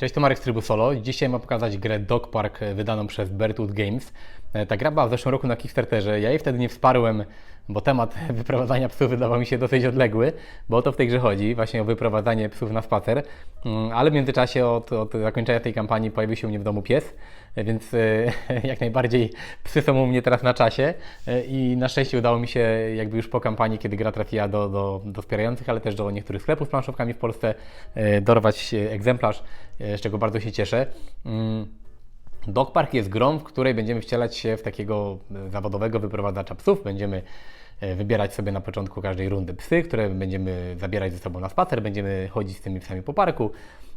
Cześć, to Marek z trybu solo. Dzisiaj mam pokazać grę Dog Park wydaną przez Bertwood Games. E, Ta gra była w zeszłym roku na Kickstarterze. Ja jej wtedy nie wsparłem, bo temat wyprowadzania psów wydawał mi się dosyć odległy, bo o to w tej grze chodzi, właśnie o wyprowadzanie psów na spacer. Mm, Ale w międzyczasie od, od zakończenia tej kampanii pojawił się u mnie w domu pies, więc e, jak najbardziej psy są u mnie teraz na czasie e, i na szczęście udało mi się jakby już po kampanii, kiedy gra trafiła do, do, do wspierających, ale też do niektórych sklepów z planszówkami w Polsce, e, dorwać egzemplarz, z czego bardzo się cieszę. Mm, Dog Park jest grą, w której będziemy wcielać się w takiego zawodowego wyprowadzacza psów. Będziemy wybierać sobie na początku każdej rundy psy, które będziemy zabierać ze sobą na spacer. Będziemy chodzić z tymi psami po parku,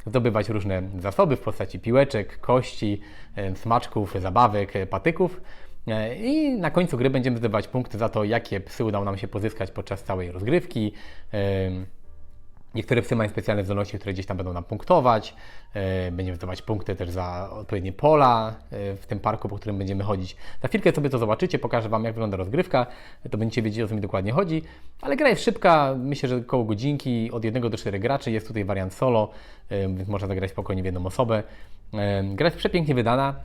zdobywać różne zasoby w postaci piłeczek, kości, e, smaczków, zabawek, e, patyków. E, I na końcu gry będziemy zdobywać punkty za to, jakie psy udało nam się pozyskać podczas całej rozgrywki. Niektóre psy mają specjalne zdolności, które gdzieś tam będą nam punktować. E, Będziemy zdobywać punkty też za odpowiednie pola e, w tym parku, po którym będziemy chodzić. Za chwilkę sobie to zobaczycie, pokażę Wam, jak wygląda rozgrywka. To będziecie wiedzieć, o co mi dokładnie chodzi. Ale gra jest szybka, myślę, że około godzinki, od 1 do 4 graczy. Jest tutaj wariant solo, e, więc można zagrać spokojnie w jedną osobę. Gra jest przepięknie wydana.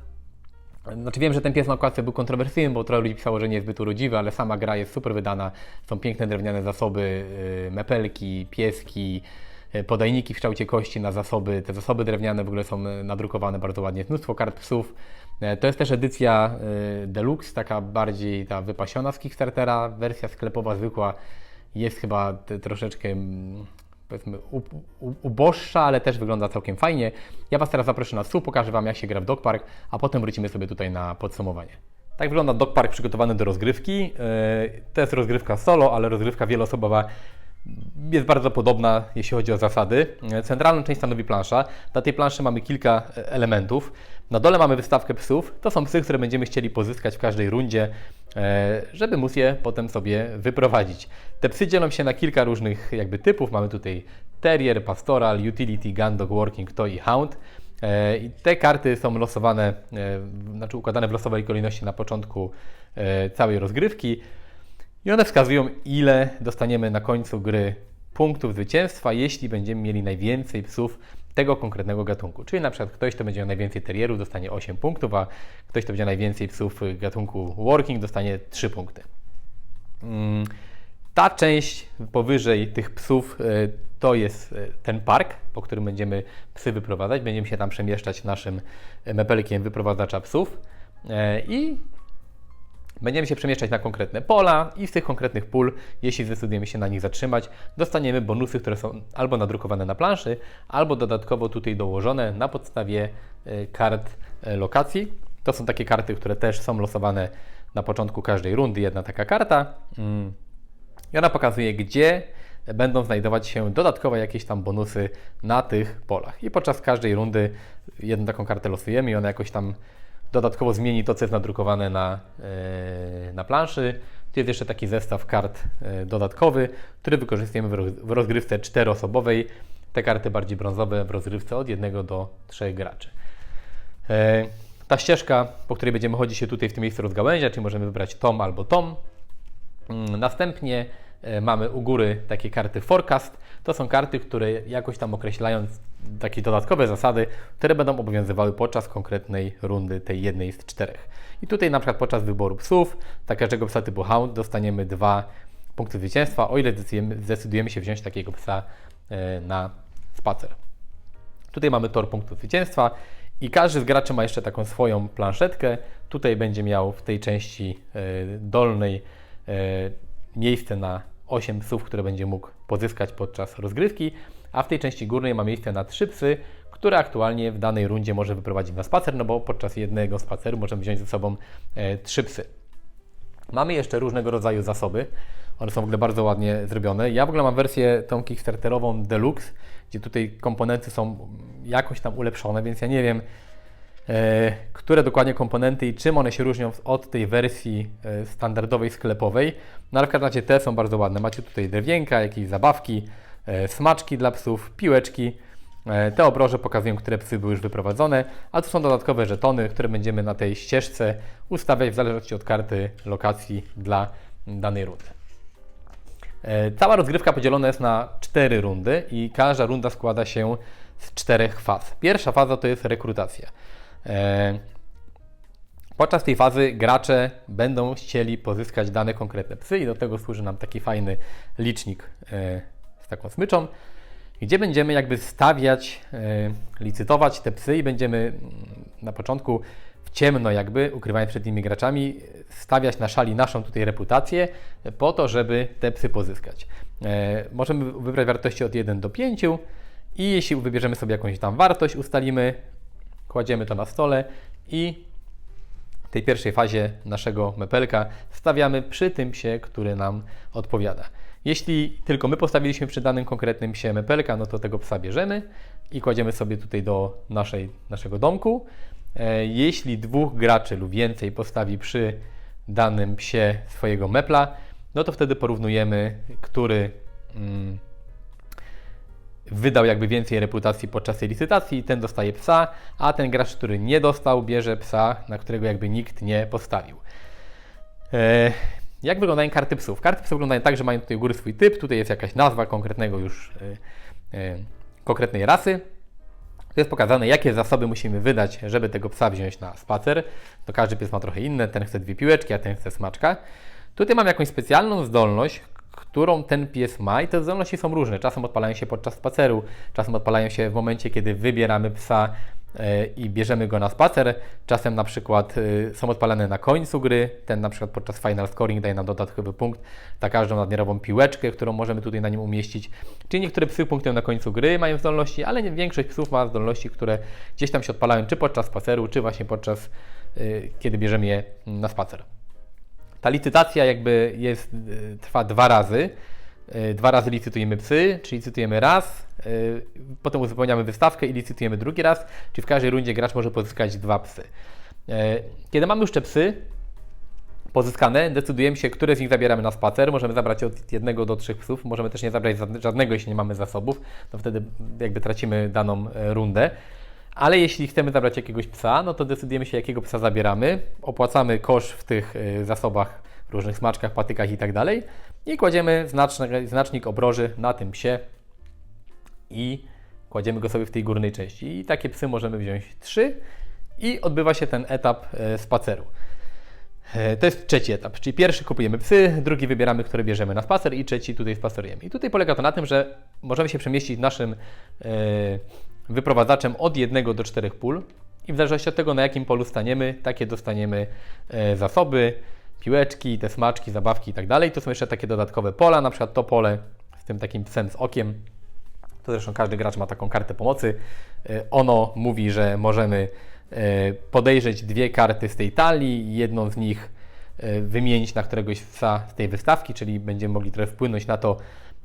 Znaczy wiem, że ten pies na okładce był kontrowersyjny, bo trochę ludzi pisało, że nie jest zbyt urodziwy, ale sama gra jest super wydana. Są piękne drewniane zasoby, yy, mepelki, pieski, yy, podajniki w kształcie kości na zasoby. Te zasoby drewniane w ogóle są yy, nadrukowane bardzo ładnie. Jest mnóstwo kart psów. Yy, To jest też edycja deluxe, taka bardziej ta wypasiona z Kickstartera. Wersja sklepowa zwykła jest chyba troszeczkę mm, powiedzmy uboższa, ale też wygląda całkiem fajnie. Ja Was teraz zaproszę na stół, pokażę Wam jak się gra w Dog Park, a potem wrócimy sobie tutaj na podsumowanie. Tak wygląda Dog Park przygotowany do rozgrywki. Yy, To jest rozgrywka solo, ale rozgrywka wieloosobowa jest bardzo podobna, jeśli chodzi o zasady. Centralną część stanowi plansza. Na tej planszy mamy kilka e, elementów. Na dole mamy wystawkę psów. To są psy, które będziemy chcieli pozyskać w każdej rundzie, e, żeby móc je potem sobie wyprowadzić. Te psy dzielą się na kilka różnych jakby typów. Mamy tutaj terrier, pastoral, utility, gun, dog, working, toy i hound. E, I te karty są losowane, znaczy układane w losowej kolejności na początku całej rozgrywki. I one wskazują, ile dostaniemy na końcu gry punktów zwycięstwa, jeśli będziemy mieli najwięcej psów tego konkretnego gatunku. Czyli na przykład ktoś, kto będzie miał najwięcej terrierów, dostanie 8 punktów, a ktoś, kto będzie miał najwięcej psów gatunku working, dostanie 3 punkty. Mm, Ta część powyżej tych psów e, to jest e, ten park, po którym będziemy psy wyprowadzać. Będziemy się tam przemieszczać naszym e, mepelkiem wyprowadzacza psów. I Będziemy się przemieszczać na konkretne pola i z tych konkretnych pól, jeśli zdecydujemy się na nich zatrzymać, dostaniemy bonusy, które są albo nadrukowane na planszy, albo dodatkowo tutaj dołożone na podstawie e, kart e, lokacji. To są takie karty, które też są losowane na początku każdej rundy, jedna taka karta. Mm. I ona pokazuje, gdzie będą znajdować się dodatkowe jakieś tam bonusy na tych polach. I podczas każdej rundy jedną taką kartę losujemy i ona jakoś tam dodatkowo zmieni to, co jest nadrukowane na, e, na planszy. Tu jest jeszcze taki zestaw kart e, dodatkowy, który wykorzystujemy w roz- w rozgrywce czteroosobowej. Te karty bardziej brązowe w rozgrywce od jednego do trzech graczy. E, Ta ścieżka, po której będziemy chodzić się tutaj w tym miejscu rozgałęzia, czyli możemy wybrać tom albo tom. Mm, Następnie mamy u góry takie karty forecast. To są karty, które jakoś tam określają takie dodatkowe zasady, które będą obowiązywały podczas konkretnej rundy, tej jednej z czterech. I tutaj na przykład podczas wyboru psów, dla każdego psa typu hound dostaniemy dwa punkty zwycięstwa, o ile zdecydujemy, się wziąć takiego psa e, na spacer. Tutaj mamy tor punktów zwycięstwa i każdy z graczy ma jeszcze taką swoją planszetkę. Tutaj będzie miał w tej części e, dolnej e, miejsce na 8 psów, które będzie mógł pozyskać podczas rozgrywki, a w tej części górnej ma miejsce na 3 psy, które aktualnie w danej rundzie może wyprowadzić na spacer, no bo podczas jednego spaceru możemy wziąć ze sobą 3 psy. Mamy jeszcze różnego rodzaju zasoby. One są w ogóle bardzo ładnie zrobione. Ja w ogóle mam wersję tą Kickstarterową Deluxe, gdzie tutaj komponenty są jakoś tam ulepszone, więc ja nie wiem, e, które dokładnie komponenty i czym one się różnią od tej wersji e, standardowej sklepowej. No ale w każdym razie te są bardzo ładne. Macie tutaj drewienka, jakieś zabawki, e, smaczki dla psów, piłeczki. E, Te obroże pokazują, które psy były już wyprowadzone, a tu są dodatkowe żetony, które będziemy na tej ścieżce ustawiać w zależności od karty lokacji dla danej rundy. E, Cała rozgrywka podzielona jest na cztery rundy i każda runda składa się z czterech faz. Pierwsza faza to jest rekrutacja. E, Podczas tej fazy gracze będą chcieli pozyskać dane konkretne psy i do tego służy nam taki fajny licznik e, z taką smyczą, gdzie będziemy jakby stawiać, e, licytować te psy i będziemy mm, na początku w ciemno jakby, ukrywając przed innymi graczami, stawiać na szali naszą tutaj reputację po to, żeby te psy pozyskać. Możemy wybrać wartości od 1 do 5 i jeśli wybierzemy sobie jakąś tam wartość, ustalimy, kładziemy to na stole i w tej pierwszej fazie naszego mepelka stawiamy przy tym psie, który nam odpowiada. Jeśli tylko my postawiliśmy przy danym konkretnym psie mepelka, no to tego psa bierzemy i kładziemy sobie tutaj do naszej, naszego domku. E, Jeśli dwóch graczy lub więcej postawi przy danym psie swojego mepla, no to wtedy porównujemy, który mm, wydał jakby więcej reputacji podczas tej licytacji, ten dostaje psa, a ten gracz, który nie dostał, bierze psa, na którego jakby nikt nie postawił. E, jak wyglądają karty psów? Karty psów wyglądają tak, że mają tutaj u góry swój typ, tutaj jest jakaś nazwa konkretnego już e, e, konkretnej rasy. To jest pokazane, jakie zasoby musimy wydać, żeby tego psa wziąć na spacer. To każdy pies ma trochę inne, ten chce dwie piłeczki, a ten chce smaczka. Tutaj mam jakąś specjalną zdolność, którą ten pies ma i te zdolności są różne. Czasem odpalają się podczas spaceru, czasem odpalają się w momencie, kiedy wybieramy psa e, i bierzemy go na spacer. Czasem na przykład e, są odpalane na końcu gry. Ten na przykład podczas final scoring daje nam dodatkowy punkt za każdą nadmiarową piłeczkę, którą możemy tutaj na nim umieścić. Czyli niektóre psy punktują na końcu gry, mają zdolności, ale większość psów ma zdolności, które gdzieś tam się odpalają, czy podczas spaceru, czy właśnie podczas, e, kiedy bierzemy je na spacer. Ta licytacja jakby jest, y, trwa dwa razy. Y, Dwa razy licytujemy psy, czyli licytujemy raz, y, potem uzupełniamy wystawkę i licytujemy drugi raz, czyli w każdej rundzie gracz może pozyskać dwa psy. Kiedy mamy już te psy pozyskane, decydujemy się, które z nich zabieramy na spacer. Możemy zabrać od jednego do trzech psów, możemy też nie zabrać żadnego, jeśli nie mamy zasobów, to wtedy jakby tracimy daną rundę. Ale jeśli chcemy zabrać jakiegoś psa, no to decydujemy się, jakiego psa zabieramy. Opłacamy kosz w tych y, zasobach, różnych smaczkach, patykach i tak dalej. I kładziemy znacznik obroży na tym psie i kładziemy go sobie w tej górnej części. I takie psy możemy wziąć trzy i odbywa się ten etap y, spaceru. E, To jest trzeci etap, czyli pierwszy kupujemy psy, drugi wybieramy, które bierzemy na spacer i trzeci tutaj spacerujemy. I tutaj polega to na tym, że możemy się przemieścić naszym e, wyprowadzaczem od jednego do czterech pól i w zależności od tego, na jakim polu staniemy, takie dostaniemy e, zasoby, piłeczki, te smaczki, zabawki i tak dalej. Tu są jeszcze takie dodatkowe pola, na przykład to pole z tym takim psem z okiem, to zresztą każdy gracz ma taką kartę pomocy. E, Ono mówi, że możemy e, podejrzeć dwie karty z tej talii, jedną z nich wymienić na któregoś psa z tej wystawki, czyli będziemy mogli trochę wpłynąć na to,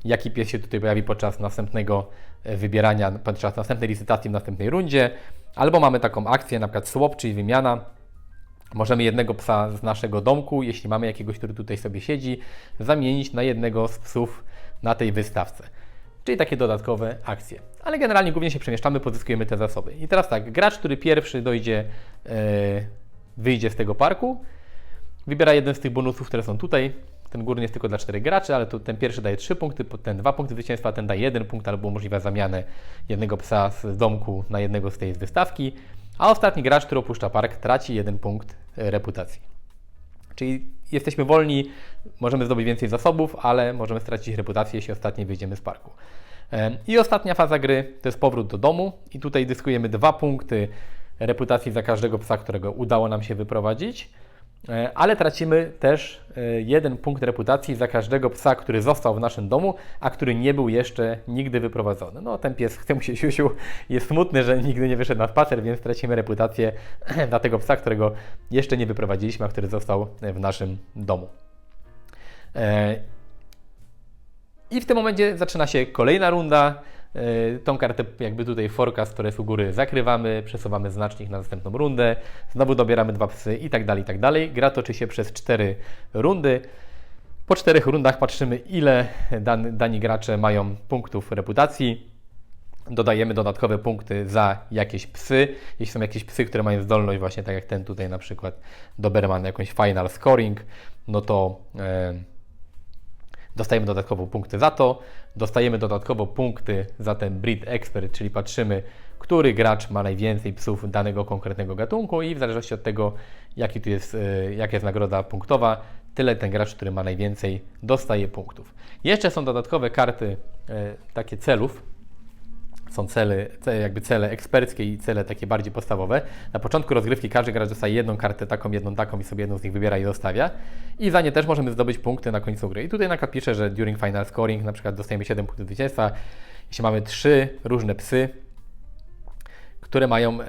jaki pies się tutaj pojawi podczas następnego e, wybierania, podczas następnej licytacji w następnej rundzie. Albo mamy taką akcję, na przykład swap, czyli wymiana. Możemy jednego psa z naszego domku, jeśli mamy jakiegoś, który tutaj sobie siedzi, zamienić na jednego z psów na tej wystawce. Czyli takie dodatkowe akcje. Ale generalnie głównie się przemieszczamy, pozyskujemy te zasoby. I teraz tak, gracz, który pierwszy dojdzie, e, wyjdzie z tego parku, wybiera jeden z tych bonusów, które są tutaj. Ten górny jest tylko dla czterech graczy, ale tu ten pierwszy daje 3 punkty, ten 2 punkty zwycięstwa, ten daje 1 punkt, albo umożliwia zamianę jednego psa z domku na jednego z tej wystawki. A ostatni gracz, który opuszcza park, traci jeden punkt reputacji. Czyli jesteśmy wolni, możemy zdobyć więcej zasobów, ale możemy stracić reputację, jeśli ostatni wyjdziemy z parku. I ostatnia faza gry to jest powrót do domu i tutaj zyskujemy dwa punkty reputacji za każdego psa, którego udało nam się wyprowadzić, ale tracimy też e, jeden punkt reputacji za każdego psa, który został w naszym domu, a który nie był jeszcze nigdy wyprowadzony. No ten pies chce mu się siusiu, jest smutny, że nigdy nie wyszedł na spacer, więc tracimy reputację dla tego psa, którego jeszcze nie wyprowadziliśmy, a który został w naszym domu. E, I w tym momencie zaczyna się kolejna runda. E, Tą kartę jakby tutaj forecast, które jest u góry zakrywamy, przesuwamy znacznik na następną rundę, znowu dobieramy dwa psy i tak dalej, i tak dalej. Gra toczy się przez cztery rundy. Po czterech rundach patrzymy, ile dani, gracze mają punktów reputacji. Dodajemy dodatkowe punkty za jakieś psy. Jeśli są jakieś psy, które mają zdolność, właśnie tak jak ten tutaj na przykład Doberman, jakąś final scoring, no to e, Dostajemy dodatkowo punkty za to. Dostajemy dodatkowo punkty za ten Breed Expert, czyli patrzymy, który gracz ma najwięcej psów danego konkretnego gatunku i w zależności od tego, jaki tu jest, e, jaka jest nagroda punktowa, tyle ten gracz, który ma najwięcej, dostaje punktów. Jeszcze są dodatkowe karty e, takie celów, są cele, ce- jakby cele eksperckie i cele takie bardziej podstawowe. Na początku rozgrywki każdy gracz dostaje jedną kartę taką, jedną taką i sobie jedną z nich wybiera i zostawia. I za nie też możemy zdobyć punkty na końcu gry. I tutaj na przykład pisze, że during final scoring na przykład dostajemy 7 punktów zwycięstwa. Jeśli mamy trzy różne psy, które mają, e,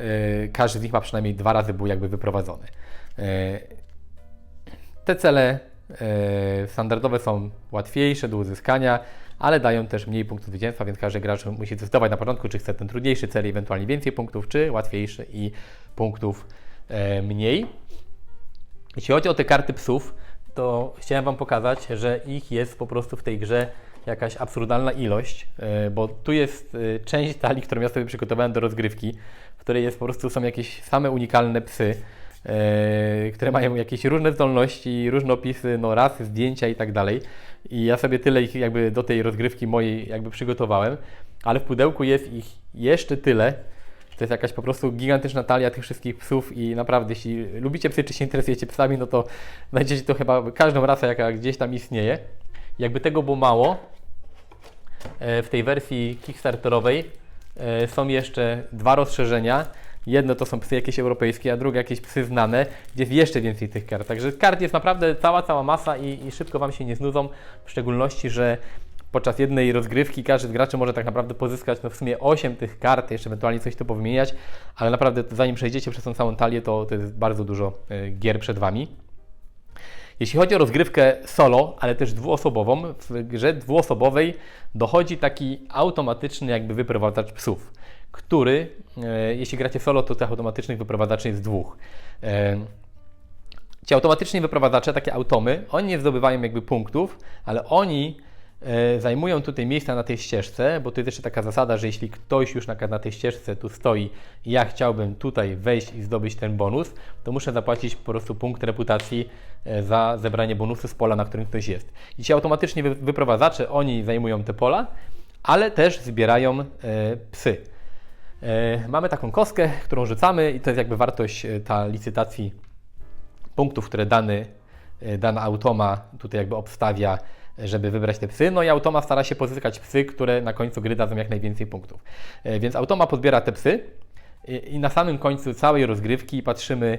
każdy z nich ma przynajmniej dwa razy był jakby wyprowadzony. E, te cele standardowe są łatwiejsze do uzyskania, ale dają też mniej punktów zwycięstwa, więc każdy gracz musi zdecydować na początku, czy chce ten trudniejszy cel ewentualnie więcej punktów, czy łatwiejszy i punktów e, mniej. Jeśli chodzi o te karty psów, to chciałem Wam pokazać, że ich jest po prostu w tej grze jakaś absurdalna ilość, e, bo tu jest e, część talii, którą ja sobie przygotowałem do rozgrywki, w której jest po prostu są jakieś same unikalne psy, e, które mają jakieś różne zdolności, różne opisy, no rasy, zdjęcia i tak dalej. I ja sobie tyle ich jakby do tej rozgrywki mojej jakby przygotowałem, ale w pudełku jest ich jeszcze tyle, to jest jakaś po prostu gigantyczna talia tych wszystkich psów i naprawdę, jeśli lubicie psy, czy się interesujecie psami, no to znajdziecie to chyba każdą rasę, jaka gdzieś tam istnieje. Jakby tego było mało, e, w tej wersji Kickstarterowej e, są jeszcze dwa rozszerzenia. Jedno to są psy jakieś europejskie, a drugie jakieś psy znane, gdzie jest jeszcze więcej tych kart. Także kart jest naprawdę cała, cała masa i, i szybko Wam się nie znudzą, w szczególności, że podczas jednej rozgrywki każdy z graczy może tak naprawdę pozyskać no w sumie 8 tych kart, jeszcze ewentualnie coś tu powymieniać, ale naprawdę zanim przejdziecie przez tą całą talię, to, to jest bardzo dużo e, gier przed Wami. Jeśli chodzi o rozgrywkę solo, ale też dwuosobową, w grze dwuosobowej dochodzi taki automatyczny jakby wyprowadzacz psów, który, e, jeśli gracie solo, to tych automatycznych wyprowadzaczy jest dwóch. E, Ci automatyczni wyprowadzacze, takie automy, oni nie zdobywają jakby punktów, ale oni e, zajmują tutaj miejsca na tej ścieżce, bo to jest jeszcze taka zasada, że jeśli ktoś już na, na tej ścieżce tu stoi i ja chciałbym tutaj wejść i zdobyć ten bonus, to muszę zapłacić po prostu punkt reputacji za zebranie bonusu z pola, na którym ktoś jest. I ci automatycznie wy, wyprowadzacze, oni zajmują te pola, ale też zbierają psy. E, mamy taką kostkę, którą rzucamy i to jest jakby wartość e, ta licytacji punktów, które dany, e, dana automa tutaj jakby obstawia, żeby wybrać te psy. No i automa stara się pozyskać psy, które na końcu gry dadzą jak najwięcej punktów. Więc automa podbiera te psy i- na samym końcu całej rozgrywki patrzymy,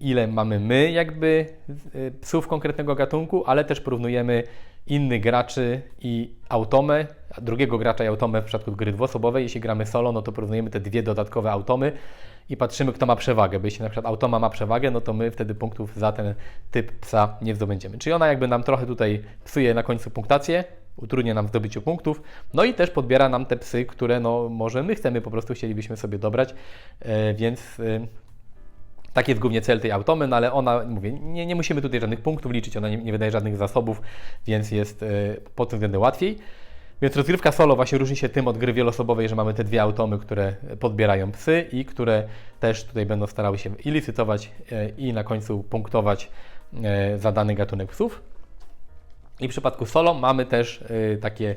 ile mamy my jakby psów konkretnego gatunku, ale też porównujemy innych graczy i automę, drugiego gracza i automę w przypadku gry dwuosobowej. Jeśli gramy solo, no to porównujemy te dwie dodatkowe automy i patrzymy, kto ma przewagę. Bo jeśli na przykład automa ma przewagę, no to my wtedy punktów za ten typ psa nie zdobędziemy. Czyli ona jakby nam trochę tutaj psuje na końcu punktację, utrudnia nam zdobycie punktów, no i też podbiera nam te psy, które no może my chcemy, po prostu chcielibyśmy sobie dobrać, e, więc e, Taki jest głównie cel tej automy, ale ona, mówię, nie, nie musimy tutaj żadnych punktów liczyć, ona nie, nie wydaje żadnych zasobów, więc jest e, pod tym względem łatwiej. Więc rozgrywka solo właśnie różni się tym od gry wieloosobowej, że mamy te dwie automy, które podbierają psy i które też tutaj będą starały się i licytować e, i na końcu punktować e, za dany gatunek psów. I w przypadku solo mamy też e, takie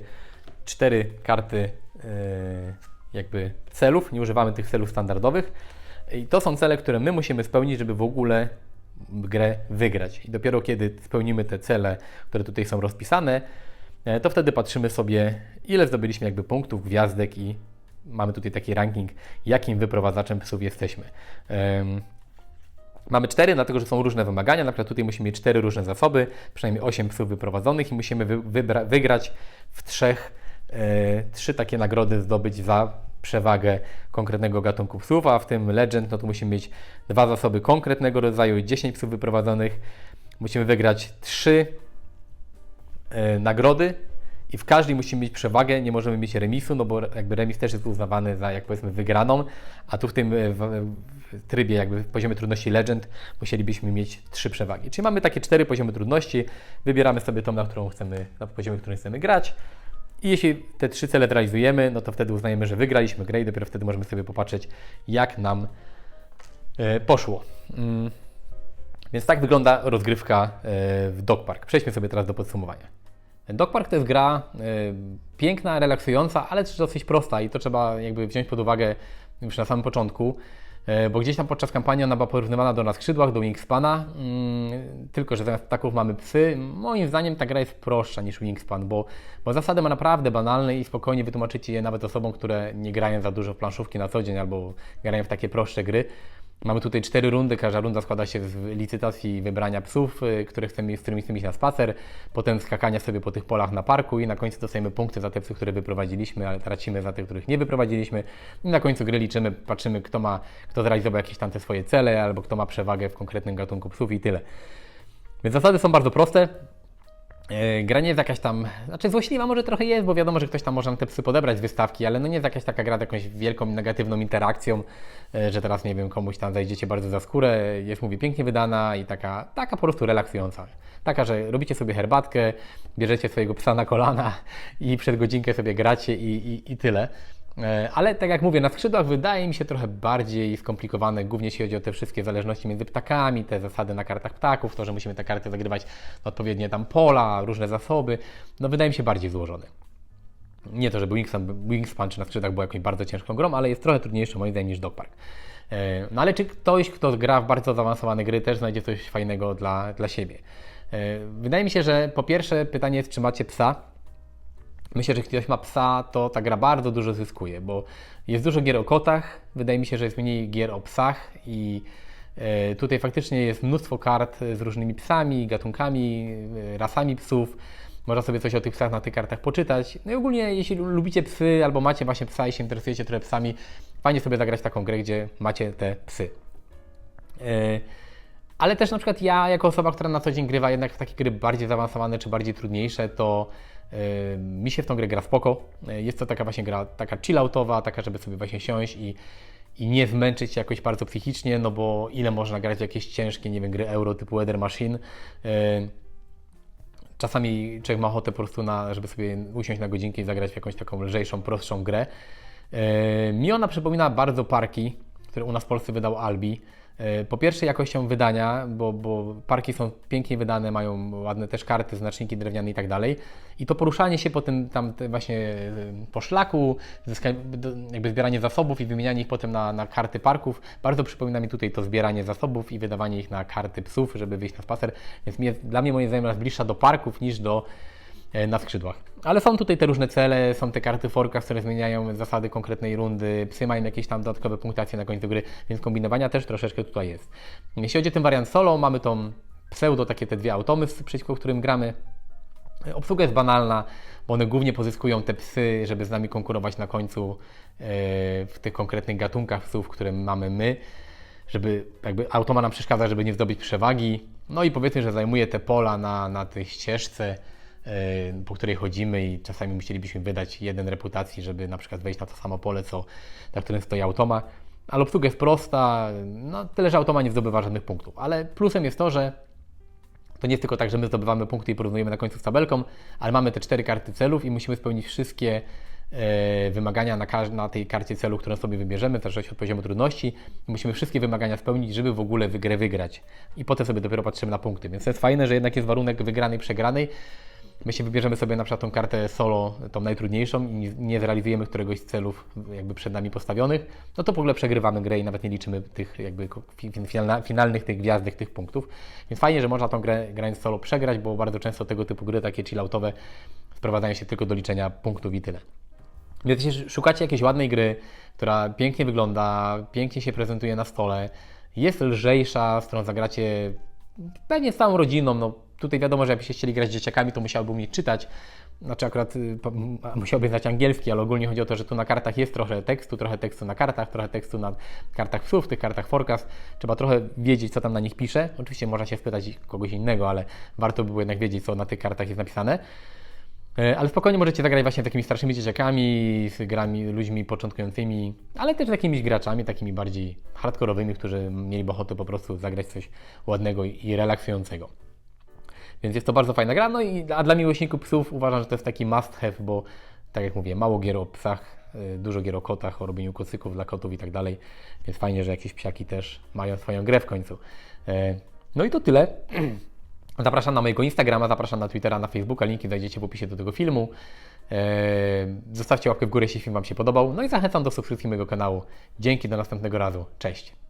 cztery karty e, jakby celów, nie używamy tych celów standardowych. I to są cele, które my musimy spełnić, żeby w ogóle grę wygrać. I dopiero kiedy spełnimy te cele, które tutaj są rozpisane, e, to wtedy patrzymy sobie, ile zdobyliśmy jakby punktów, gwiazdek i mamy tutaj taki ranking, jakim wyprowadzaczem psów jesteśmy. Em, Mamy cztery, dlatego że są różne wymagania. Na przykład tutaj musimy mieć cztery różne zasoby, przynajmniej 8 psów wyprowadzonych i musimy wygrać w trzech, e, trzy takie nagrody zdobyć za przewagę konkretnego gatunku psów, a w tym Legend, no to musimy mieć dwa zasoby konkretnego rodzaju i 10 psów wyprowadzonych. Musimy wygrać trzy e, nagrody i w każdej musimy mieć przewagę, nie możemy mieć remisu, no bo jakby remis też jest uznawany za, jak powiedzmy, wygraną, a tu w tym e, w, w trybie, jakby w poziomie trudności Legend, musielibyśmy mieć trzy przewagi. Czyli mamy takie cztery poziomy trudności, wybieramy sobie tą, na którą chcemy, na poziomie, którym chcemy grać. I jeśli te trzy cele realizujemy, no to wtedy uznajemy, że wygraliśmy grę i dopiero wtedy możemy sobie popatrzeć, jak nam e, poszło. Mm. Więc tak wygląda rozgrywka e, w Dog Park. Przejdźmy sobie teraz do podsumowania. Dog Park to jest gra y, piękna, relaksująca, ale też dosyć prosta i to trzeba jakby wziąć pod uwagę już na samym początku, bo gdzieś tam podczas kampanii ona była porównywana do na skrzydłach, do Wingspana, mm, tylko że zamiast ptaków mamy psy. Moim zdaniem ta gra jest prostsza niż Wingspan, bo, bo zasady ma naprawdę banalne i spokojnie wytłumaczycie je nawet osobom, które nie grają za dużo w planszówki na co dzień albo grają w takie prostsze gry. Mamy tutaj cztery rundy, każda runda składa się z licytacji wybrania psów, y, które chcemy, z którymi chcemy iść na spacer, potem skakania sobie po tych polach na parku i na końcu dostajemy punkty za te psy, które wyprowadziliśmy, ale tracimy za te, których nie wyprowadziliśmy. I na końcu gry liczymy, patrzymy kto ma, kto zrealizował jakieś tam te swoje cele, albo kto ma przewagę w konkretnym gatunku psów i tyle. Więc zasady są bardzo proste. E, Gra nie jest jakaś tam, znaczy złośliwa może trochę jest, bo wiadomo, że ktoś tam może te psy podebrać wystawki, ale no nie jest jakaś taka gra z jakąś wielką negatywną interakcją, e, że teraz nie wiem, komuś tam zajdziecie bardzo za skórę, jest mówię pięknie wydana i taka, taka po prostu relaksująca. Taka, że robicie sobie herbatkę, bierzecie swojego psa na kolana i przed godzinkę sobie gracie i, i, i tyle. E, Ale tak jak mówię, na skrzydłach wydaje mi się trochę bardziej skomplikowane, głównie jeśli chodzi o te wszystkie zależności między ptakami, te zasady na kartach ptaków, to, że musimy te karty zagrywać na odpowiednie tam pola, różne zasoby, no wydaje mi się bardziej złożone. Nie to, żeby Wingspan, Wingspan czy na skrzydłach był jakąś bardzo ciężką grą, ale jest trochę trudniejszy moim zdaniem niż Dog Park. E, No ale czy ktoś, kto gra w bardzo zaawansowane gry, też znajdzie coś fajnego dla, dla siebie? E, Wydaje mi się, że po pierwsze pytanie jest, czy macie psa, Myślę, że ktoś ma psa, to ta gra bardzo dużo zyskuje, bo jest dużo gier o kotach, wydaje mi się, że jest mniej gier o psach i e, tutaj faktycznie jest mnóstwo kart z różnymi psami, gatunkami, e, rasami psów. Można sobie coś o tych psach na tych kartach poczytać. No i ogólnie, jeśli lubicie psy albo macie właśnie psa i się interesujecie trochę psami, fajnie sobie zagrać taką grę, gdzie macie te psy. E, ale też na przykład ja, jako osoba, która na co dzień grywa jednak w takie gry bardziej zaawansowane czy bardziej trudniejsze, to mi się w tą grę gra spoko. Yy, Jest to taka właśnie gra taka chilloutowa, taka, żeby sobie właśnie siąść i, i nie zmęczyć się jakoś bardzo psychicznie, no bo ile można grać w jakieś ciężkie, nie wiem, gry euro typu Weather Machine. Czasami człowiek ma ochotę po prostu na, żeby sobie usiąść na godzinkę i zagrać w jakąś taką lżejszą, prostszą grę. Mi ona przypomina bardzo parki, które u nas w Polsce wydał Albi. Yy, Po pierwsze jakością wydania, bo, bo parki są pięknie wydane, mają ładne też karty, znaczniki drewniane i tak dalej. I to poruszanie się po tym tam właśnie yy, po szlaku, jakby zbieranie zasobów i wymienianie ich potem na, na karty parków, bardzo przypomina mi tutaj to zbieranie zasobów i wydawanie ich na karty psów, żeby wyjść na spacer. Więc dla mnie moim zdaniem jest bliższa do parków niż do e, na skrzydłach. Ale są tutaj te różne cele, są te karty forecast, które zmieniają zasady konkretnej rundy, psy mają jakieś tam dodatkowe punktacje na końcu gry, więc kombinowania też troszeczkę tutaj jest. Jeśli chodzi o ten wariant solo, mamy tą pseudo, takie te dwie automy, przeciwko którym gramy. Obsługa jest banalna, bo one głównie pozyskują te psy, żeby z nami konkurować na końcu e, w tych konkretnych gatunkach psów, które mamy my, żeby jakby automa nam przeszkadza, żeby nie zdobyć przewagi. No i powiedzmy, że zajmuje te pola na, na tej ścieżce, e, po której chodzimy i czasami musielibyśmy wydać jeden reputacji, żeby na przykład wejść na to samo pole, co, na którym stoi automa. Ale obsługa jest prosta, no tyle, że automa nie zdobywa żadnych punktów. Ale plusem jest to, że to nie jest tylko tak, że my zdobywamy punkty i porównujemy na końcu z tabelką, ale mamy te cztery karty celów i musimy spełnić wszystkie e, wymagania na, na tej karcie celu, którą sobie wybierzemy, w zależności od poziomu trudności. Musimy wszystkie wymagania spełnić, żeby w ogóle grę wygrać. I potem sobie dopiero patrzymy na punkty. Więc to jest fajne, że jednak jest warunek wygranej, przegranej. My się wybierzemy sobie na przykład tą kartę solo, tą najtrudniejszą i nie- zrealizujemy któregoś z celów jakby przed nami postawionych, no to w ogóle przegrywamy grę i nawet nie liczymy tych jakby finalnych tych gwiazdek, tych punktów. Więc fajnie, że można tą grę grając solo przegrać, bo bardzo często tego typu gry, takie chilloutowe, sprowadzają się tylko do liczenia punktów i tyle. Więc jeśli szukacie jakiejś ładnej gry, która pięknie wygląda, pięknie się prezentuje na stole, jest lżejsza, z którą zagracie pewnie z całą rodziną, no tutaj wiadomo, że jakbyście chcieli grać z dzieciakami, to musiałby umieć czytać, znaczy akurat y, musiałby znać angielski, ale ogólnie chodzi o to, że tu na kartach jest trochę tekstu, trochę tekstu na kartach, trochę tekstu na kartach psów, tych kartach forecast. Trzeba trochę wiedzieć, co tam na nich pisze. Oczywiście można się spytać kogoś innego, ale warto by było jednak wiedzieć, co na tych kartach jest napisane. E, Ale spokojnie możecie zagrać właśnie takimi starszymi dzieciakami, z grami, ludźmi początkującymi, ale też z jakimiś graczami, takimi bardziej hardkorowymi, którzy mieli ochotę po prostu zagrać coś ładnego i relaksującego. Więc jest to bardzo fajna gra, no i a dla miłośników psów uważam, że to jest taki must have, bo tak jak mówię, mało gier o psach, y, dużo gier o kotach, o robieniu kocyków dla kotów i tak dalej, więc fajnie, że jakieś psiaki też mają swoją grę w końcu. E, No i to tyle. Zapraszam na mojego Instagrama, zapraszam na Twittera, na Facebooka, linki znajdziecie w opisie do tego filmu. Eee, Zostawcie łapkę w górę, jeśli film Wam się podobał. No i zachęcam do subskrypcji mojego kanału. Dzięki, do następnego razu. Cześć!